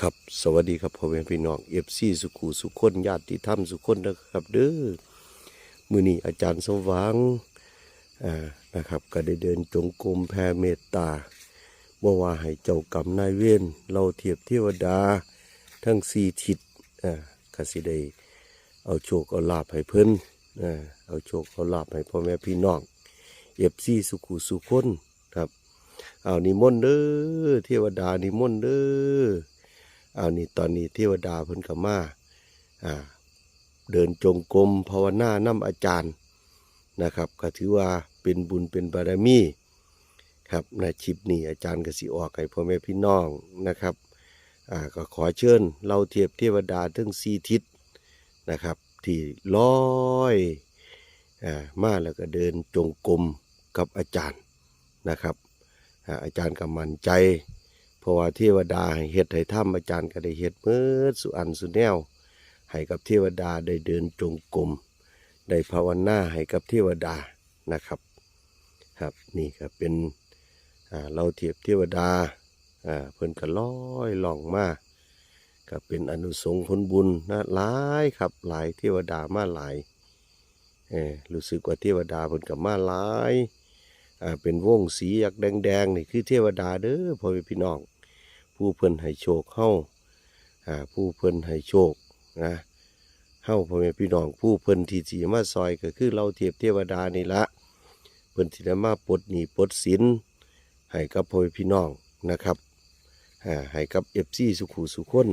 ครับสวัสดีครับพ่อแม่พี่น้องเอฟซีสุขุสุขคนญาติธรรมสุขคนนะครับ เด้อมือนี้อาจารย์สว่างอ่านะครับ ก็ได้เดินจงกรมแผ่เมตตาบ่ว่าให้เจ้ากรรมนายเวรเราเทียบเทวดา ทั้งสี่ทิศอ่ากสิได้เอาโชคเอาลาภให้เพิ่นอ่าเอาโชคเอาลาภให้พ่อแม่พี่น้องเอฟซีสุขุสุขคนครับเอานิมนต์เด้อเทวดานิมนต์เด้อ เอานี่ตอนนี้เทวดาเพิ่นก็มาอ่าเดินจงกรมภาวนานํอาจารย์นะครับก็ถือว่าเป็นบุญเป็นบารมีครับในคลิปนี้อาจารย์กสิออกให้พ่อแม่พี่น้องนะครับอ่าก็ขอเชิญเราเทียบเทวดาทั้งสี่ทิศนะครับ ที่ลอยอ่ามาแล้วก็เดินจงกรมกับอาจารย์นะครับอาจารย์ก็มั่นใจ ราะว่าเทวดาให้เฮ็ดให้ทำอาจารย์ก็ได้เฮ็ดเมื่อสุอันสุแนว ให้กับเทวดาได้เดินจงกรมได้ภาวนาให้กับเทวดานะครับครับนี่ก็เป็นเราเทียบเทวดาเพิ่นก็ลอยล่องมาก็เป็นอนุสงฆ์ผลบุญนะหลายครับหลายเทวดามาหลายเออรู้สึกว่าเทวดาเพิ่นก็มาหลายอ่าเป็นวงสีอยากแดงๆนี่คือเทวดาเด้อพ่อพี่น้อง ผู้เพิ่นให้โชคเฮาอ่าผู้เพิ่นให้โชคนะเฮาพ่อแม่พี่น้องผู้เพิ่นที่สิมาซอยก็คือเราเทียบเทวดานี่ละเพิ่นสิได้มาปลดหนีปลดสินให้กับพ่อแม่พี่น้องนะครับให้กับ FC สุขุสุคน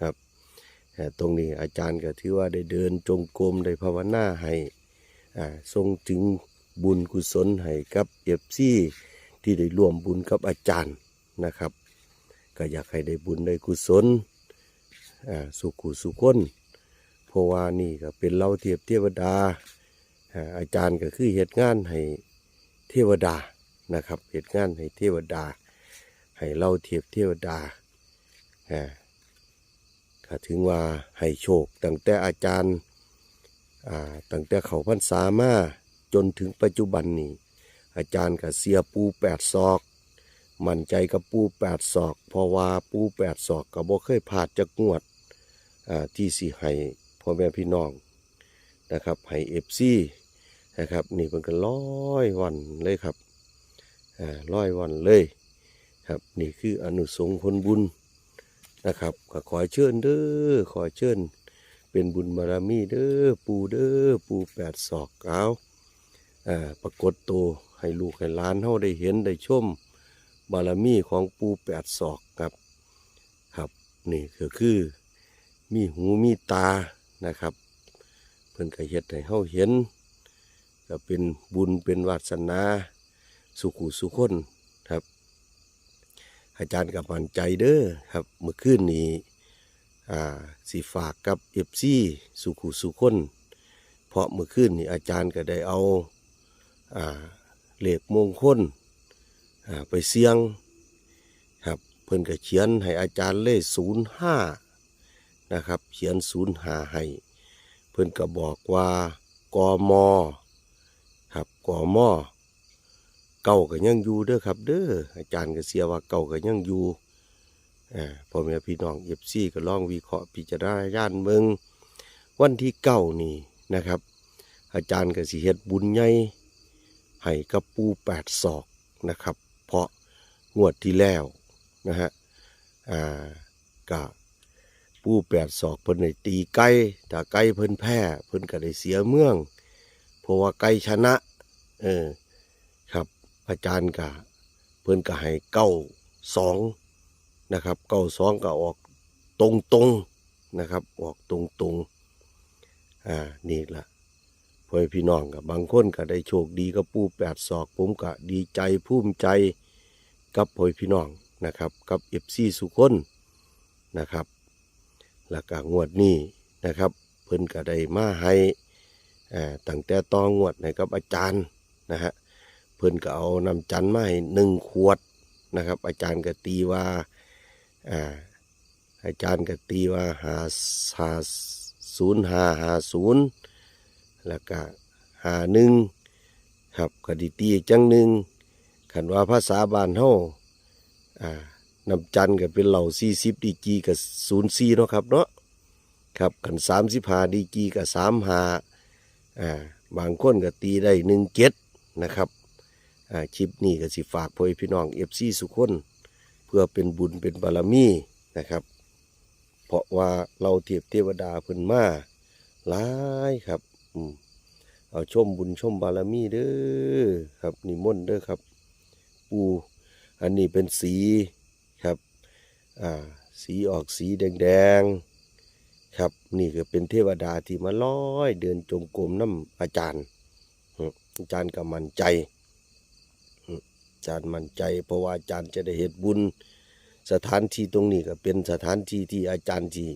ครับตรงนี้อาจารย์ก็ถือว่าได้เดินจงกรมได้ภาวนาให้ทรงถึงบุญกุศลให้กับเอฟซีที่ได้ร่วมบุญกับอาจารย์นะครับ ก็อยากให้ได้บุญได้กุศลสุขุสุขนเพราะว่านี่ก็เป็นเราเทียบเทวดา อาจารย์ก็คือเหตุงานให้เทวดานะครับเหตุงานให้เทวดา ให้เราเทียบเทวดาก็ถึงว่าให้โชคตั้งแต่อาจารย์ตั้งแต่เขาพรรษามาจนถึงปัจจุบันนี้อาจารย์กับเสียปูแปดศอก มั่นใจกับปูแปดศอก เพราะว่าปูแปดศอกก็บ่เคยพลาดจากงวดที่สิให้พ่อแม่พี่น้องนะครับให้เอฟซีนะครับนี่เป็นกันร้อยวันเลยครับร้อยวันเลยครับนี่คืออนุสงฆ์ผลบุญนะครับก็ขอเชิญเด้อขอเชิญเป็นบุญบารมีเด้อปูเด้อปูแปดศอกเอาอาปรากฏโตวให้ลูกให้หลานเฮาได้เห็นได้ชม บารมีของปูแปดศอกครับครับนี่ก็คือมีหูมีตานะครับ เพิ่นก็เฮ็ดให้เฮาเห็น ก็เป็นบุญเป็นวาสนา สุขุสุขคนครับ อาจารย์กับมันใจเด้อครับเมื่อคืนนี้อ่าสิฝากกับเอฟซีสุขุสุคนเพราะเมื่อคืนนี้อาจารย์ก็ได้เอาอ่าเหล็กมงคล ไปเสียงครับเพิ่นก็เขียนให้อาจารย์เลขศูนย์ห้านะครับ เขียนศูนย์ห้าให้ เพิ่นก็บอกว่ากมครับกมเก่าก็ยังอยู่เด้อครับเด้ออาจารย์ก็เสียว่าเก่าก็ยังอยู่อ่าพ่อแม่พี่น้องเอฟซีก็ลองวิเคราะห์พิจารณาย่านเมืองวันที่เก้านี่นะครับ อาจารย์ก็สิเฮ็ดบุญใหญ่ให้กับปูแปดศอกนะครับ งวดที่แล้วนะฮะอ่ากะปูแปดศอกเพิ่นได้ตีไก่ถ้าไก่เพิ่นแพ้เพิ่นก็ได้เสียเมือง เพราะว่าไก่ชนะ เออครับอาจารย์ก็เพิ่นก็ให้เก้าสองนะครับเก้าสองก็ออกตรงตรงนะครับ ออกตรงตรงอ่านี่ละพ่อพี่น้องกับบางคนก็ได้โชคดีกับปูแปดศอกผมก็ดีใจภูมิใจ กับพ่อพี่น้องนะครับ กับเอฟซีสุคนนะครับแล้วก็งวดนี้นะครับ เพิ่นก็ได้มาให้ตั้งแต่ตองงวดให้กับอาจารย์นะฮะเพิ่นก็เอานำจันทร์มาให้หนึ่งขวดนะครับ อาจารย์ก็ตีว่าอาจารย์ก็ตีว่าหาหาศูนย์หาหาศูนย์แล้วก็หาหนึ่งครับก็ดีตีจังหนึ่ง ขันว่าภาษาบ้านเฮาอ่าน้ำจันทร์ก็เป็นเหล่า40ดีกีกับ04เนาะครับเนาะครับกัน35ดีกีกับ35อ่าบางคนก็ตีได้17นะครับอ่าคลิปนี้ก็สิฝากพ่อพี่น้อง FC สุกคน เพื่อเป็นบุญเป็นบารมีนะครับ เพราะว่าเราเทียบเทวดาเพิ่นมาหลายครับ อืมเอาชมบุญชมบารมีเด้อครับนิมนต์เด้อครับ ปู อันนี้เป็นสีครับสีออกสีแดงๆครับ นี่ก็เป็นเทวดาที่มาลอย เดินจงกรมน้ำอาจารย์อาจารย์ก็มั่นใจอาจารย์มั่นใจ เพราะว่าอาจารย์จะได้เหตุบุญ สถานที่ตรงนี้ก็เป็นสถานที่ที่อาจารย์ที่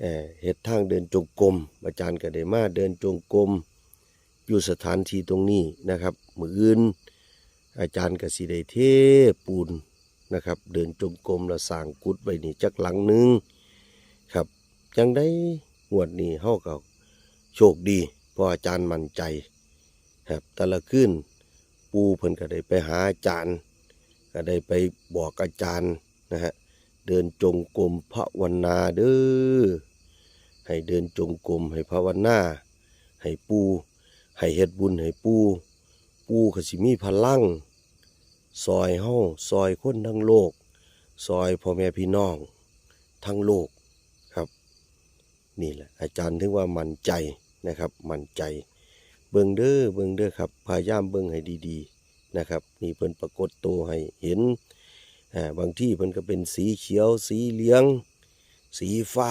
เอ่อเฮ็ดทางเดินจงกรมอาจารย์ก็ได้มาเดินจงกรมอยู่สถานที่ตรงนี้นะครับ มืออื่น อาจารย์กสิได้เทปูนนะครับ เดินจงกรมแล้วสร้างกุดไว้นี่จักหลังหนึงครับจังได้งวดนี้เฮาก็โชคดีเพราะอาจารย์มั่นใจครับแต่ละคืนปูเพิ่นก็ได้ไปหาอาจารย์ ก็ได้ไปบอกอาจารย์นะฮะเดินจงกรมภาวนาเด้อให้เดินจงกรมให้ภาวนาให้ปูให้เฮ็ดบุญให้ปู ปูก็สิมีพลังซอยเฮาซอยคนทั้งโลก ซอยพ่อแม่พี่น้อง ทั้งโลกครับ นี่แหละ อาจารย์ถึงว่ามันใจนะครับ มันใจ เบิ่งเด้อเบิ่งเด้อครับ พยายามเบิ่งให้ดีๆนะครับ นี่เพิ่นปรากฏตัวให้เห็นอ่าบางที่เพิ่นก็เป็นสีเขียว สีเหลือง สีฟ้า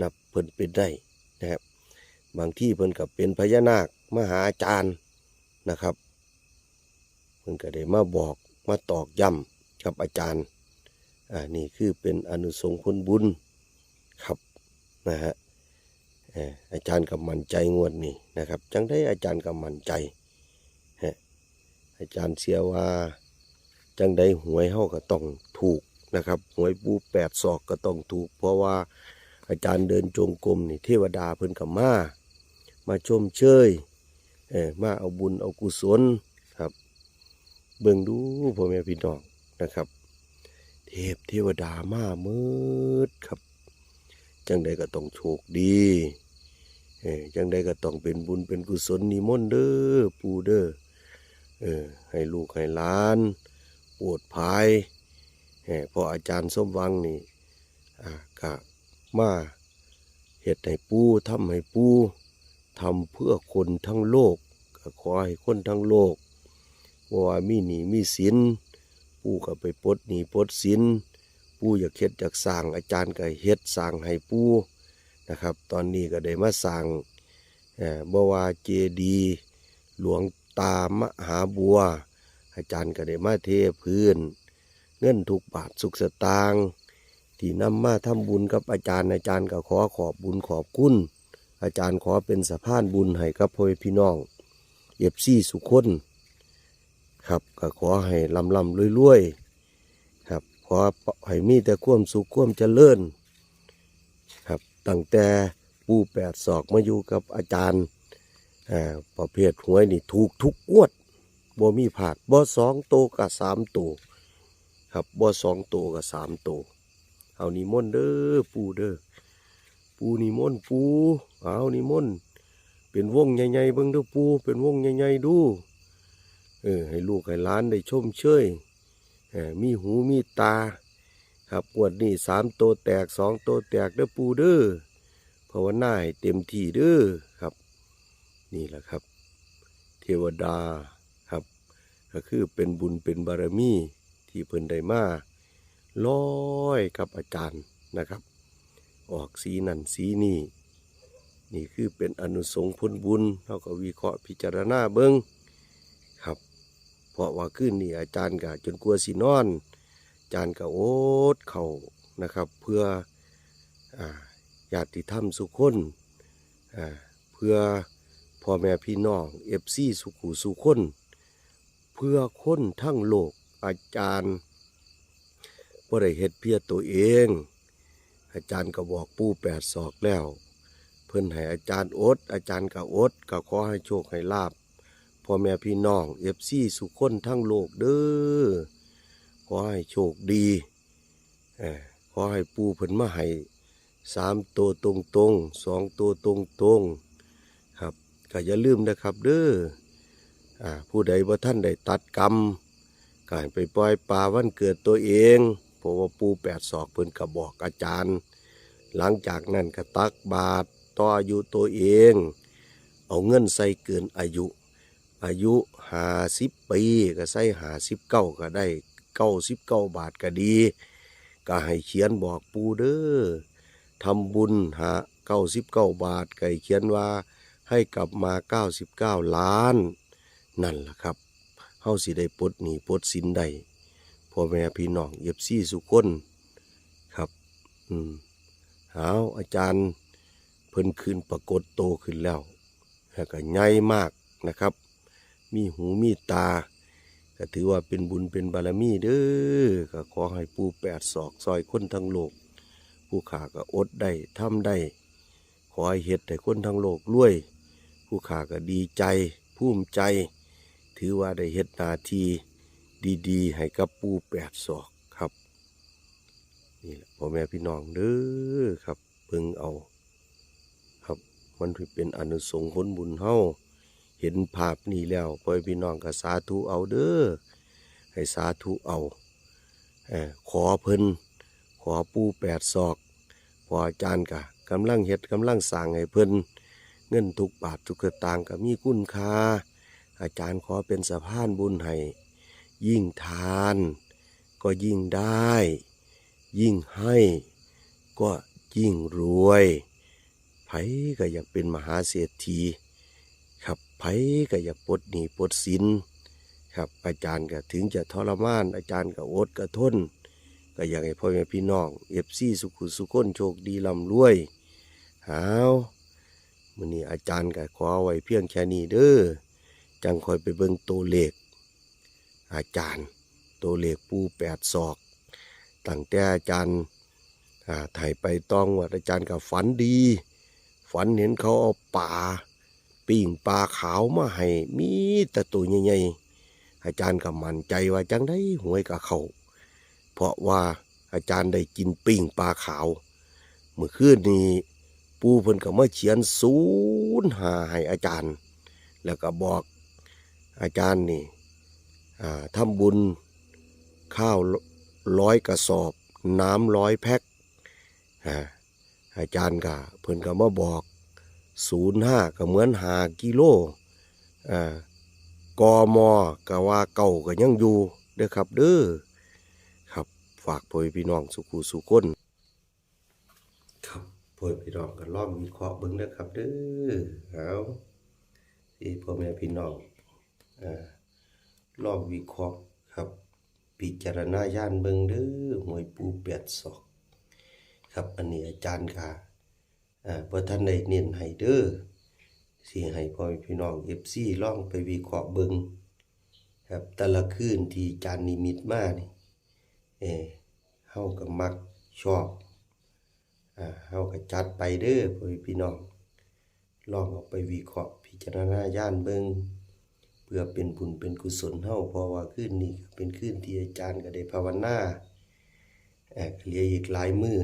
นับเพิ่นเป็นได้นะครับ บางที่เพิ่นก็เป็นพญานาคมหาอาจารย์นะครับ พิ่นก็ได้มาบอกมาตอกย้ำกับอาจารย์อ่านี่คือเป็นอนุสงฆ์ผลบุญครับนะฮะอาจารย์ก็มั่นใจงวดนี้นะครับจังได้อาจารย์ก็มั่นใจอาจารย์เสียว่าจังใดหวยเฮาก็ต้องถูกนะครับหวยปูแปดศอกก็ต้องถูก เพราะว่าอาจารย์เดินจงกรมนี่เทวดาเพิ่นกับมา มาชมเชยเออมาเอาบุญเอากุศล เบิ่งดูพ่อแม่พี่น้องนะครับ เทพเทวดามาเมืดครับ จังใดก็ต้องโชคดีเออจังใดก็ต้องเป็นบุญเป็นกุศลนิมนต์เด้อปูเด้อเออให้ลูกให้หลานปวดภายเออพออาจารย์สมวังนี่อ่าก็มาเฮ็ดให้ปูทำให้ปูทำเพื่อคนทั้งโลกก็ขอให้คนทั้งโลก บ่ว่ามีหนีมีสินปูก็ไปปลดหนีปลดสินปูอยากเฮ็ดอยากสร้างอาจารย์ก็เฮ็ดสร้างให้ปูนะครับ ตอนนี้ก็ได้มาสร้างบวาเจดีหลวงตามหาบัว อาจารย์ก็ได้มาเทพื้น เงินทุกบาทสุขสตางที่นำมาทำบุญกับอาจารย์อาจารย์ก็ขอขอบบุญขอบคุณอาจารย์ขอเป็นสะพานบุญให้กับพ่อพี่น้องเอฟซีสุขคน ครับก็ขอให้ลำลำรวยรวยๆครับขอให้มีแต่ความสุขความเจริญครับตั้งแต่ปูแปดศอกมาอยู่กับอาจารย์อ่าประเภทหวยนี่ถูกทุกงวดบ่มีผาดบ่สองโตกับสามโตครับบ่สองโตกับสามโตเอานิมนต์เด้อปูเด้อปูนิมนต์ปูเอานิมนต์เป็นวงใหญ่ๆเบิ่งเด้อปูเป็นวงใหญ่ๆดู เออให้ลูกให้หลานได้ชมเชยมีหูมีตา ครับงวดนี้สามโตวแตกสองโตวแตกเด้อปูเด้อภาวนาให้เต็มที่เด้อครับ นี่แหละครับ เทวดาครับ ก็คือเป็นบุญเป็นบารมีที่เพิ่นได้มาร้อยกับอาจารย์นะครับ ออกสีนั่นสีนี่นี่คือเป็นอนุสงฆ์ผลบุญเราก็วิเคราะห์พิจารณาเบิ้ง เพราะว่าขึ้นนี่อาจารย์ก็จนกลัวสินอน อาจารย์ก็โอดเข่านะครับ เพื่ออาญาติธรรมสุขคนเพื่อพ่อแม่พี่น้องเอฟซีสุขุสุคน เพื่อคนทั้งโลกอาจารย์บ่ได้เฮ็ดเพียตัวเอง อาจารย์ก็บอกปู่แปดศอกแล้ว เพิ่นให้อาจารย์อด อาจารย์ก็อดก็ขอให้โชคให้ลาบ พ่อแม่พี่น้องเอฟซีสุคนทั้งโลกเด้อขอให้โชคดีเออขอให้ปูเพิ่นมาให้สามตัวตรงตรงสองตัวตรงตรงครับก็อย่าลืมนะครับเด้ออ่าผู้ใดว่าท่านได้ตัดกรรมก็ให้ไปปล่อยปลาวันเกิดตัวเองเพราะว่าปูแปดศอกเพิ่นก็บอกอาจารย์ หลังจากนั้นก็ตักบาตรต่ออายุตัวเอง เอาเงินใส่เกินอายุ อายุหาสิบปีก็ใส่หาสิบเก้าก็ได้เก้าสิบเก้าบาทก็ดี ก็ให้เขียนบอกปูเด้อทำบุญหาเก้าสิบเก้าบาทก็เขียนว่าให้กลับมาเก้าสิบเก้าล้าน นั่นล่ะครับเฮาสิได้ปลดหนี้ปลดสินได้พ่อแม่พี่น้องเย็บซี่สุคนครับ อืมเอาอาจารย์ เพิ่นขึ้นปรากฏโตขึ้นแล้วแล้วก็ใหญ่มากนะครับ มีหูมีตาก็ถือว่าเป็นบุญเป็นบารมีเด้อก็ขอให้ปูแปดศอกซอยคนทั้งโลก ผู้ขาก็อดได้ทำได้ ขอให้เฮ็ดให้คนทั้งโลกรวย ผู้ขาก็ดีใจภูมิใจ ถือว่าได้เฮ็ดนาทีดีๆ ให้กับปูแปดศอกครับนี่แหละพ่อแม่พี่น้องเด้อครับเบิ่งเอา ครับมันถือเป็นอนุสงส์ผลบุญเฮา เห็นภาพนี้แล้วพ่อพี่น้องก็สาธุเอาเด้อให้สาธุเอาขอเพิ่นขอปูแปดศอก พออาจารย์กะกำลังเฮ็ดกำลังสั่งให้เพิ่นเงินทุกบาททุกสตางค์ก็มีคุณค่าอาจารย์ขอเป็นสะพานบุญให้ ยิ่งทาน ก็ยิ่งได้ ยิ่งให้ ก็ยิ่งรวยไผก็อยากเป็นมหาเศรษฐี ไผก็อยากปลดหนี้ปลดสินครับอาจารย์ก็ถึงจะทรมาน อาจารย์ก็อดก็ทน ก็อยากให้พ่อแม่พี่น้องเอฟซีสุขุสุขนโชคดีร่ำรวยหาวมื้อนี้อาจารย์ก็ขอไว้เพียงแค่นี้เด้อจังคอยไปเบิ่งตัวเลขอาจารย์ตัวเลขปูแปดศอกตั้งแต่อาจารย์อ่าถ่ายไปต้องว่าอาจารย์ก็ฝันดี ฝันเห็นเขาเอาป่า ปิ้งปลาขาวมาให้มีแต่ตัวใหญ่ๆอาจารย์ก็มั่นใจว่าจังได้หวยกับเขา เพราะว่าอาจารย์ได้กินปิ้งปลาขาว เมื่อคืนนี้ปูเพิ่นก็มาเขียนศูนย์หาให้อาจารย์ แล้วก็บอกอาจารย์นี่อ่าทำบุญข้าวร้อยกระสอบ น้ำร้อยแพ็คอาจารย์ก็เพิ่นก็มาบอก ศูนย์ห้าก็เหมือนหากิโลอ่ากมก็ว่าเก่าก็ยังอยู่เด้อครับเด้อครับฝากพ่อพี่น้องสุขุสุคนครับพ่อพี่น้องก็ลองวิเคราะห์เบิ่งเด้อครับเด้อเอาที่พ่อแม่พี่น้องอ่าลองวิเคราะห์ครับพิจารณาญาณเบิ่งเด้อหวยปูแปดศอก ครับอันนี้อาจารย์ค่ะ อ่าพอท่านได้เน้นให้เด้อสิให้พ่อพี่น้อง FC ลองไปวิเคราะห์เบิงครับแต่ละคืนที่จานนิมิตมานี่เอเฮาก็มักชอบอ่าเฮาก็จัดไปเด้อพ่อพี่น้องลองเอาไปวิเคราะห์พิจารณาญาณเบิงเพื่อเป็นบุญเป็นกุศลเฮาเพราะว่าคืนนี้เป็นคืนที่อาจารย์ก็ได้ภาวนาเอ่อเหลืออีกหลายมื้อ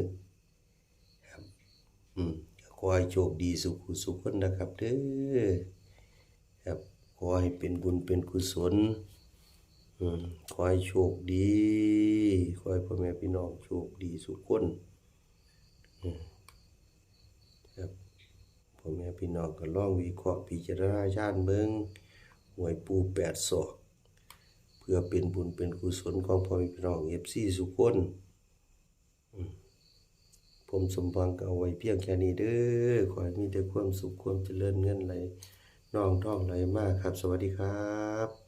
อืม อให้โชคดีสุขสุขคนนะครับเด้อครับขอให้เป็นบุญเป็นกุศลอืมขอให้โชคดีขอให้พ่อแม่พี่น้องโชคดีสุขคนอืมครับพ่อแม่พี่น้องก็ลองวิเคราะห์พิจารณาญาณเบิ่งหวยปูแปดศอกเพื่อเป็นบุญเป็นกุศลของพ่อแม่พี่น้องเอฟซีสุขคน ผมสมบังเอาไว้เพียงแค่นี้เด้อขอให้มีแต่ความสุขความเจริญเงินไหลน้องท่องไหลมากครับ สวัสดีครับ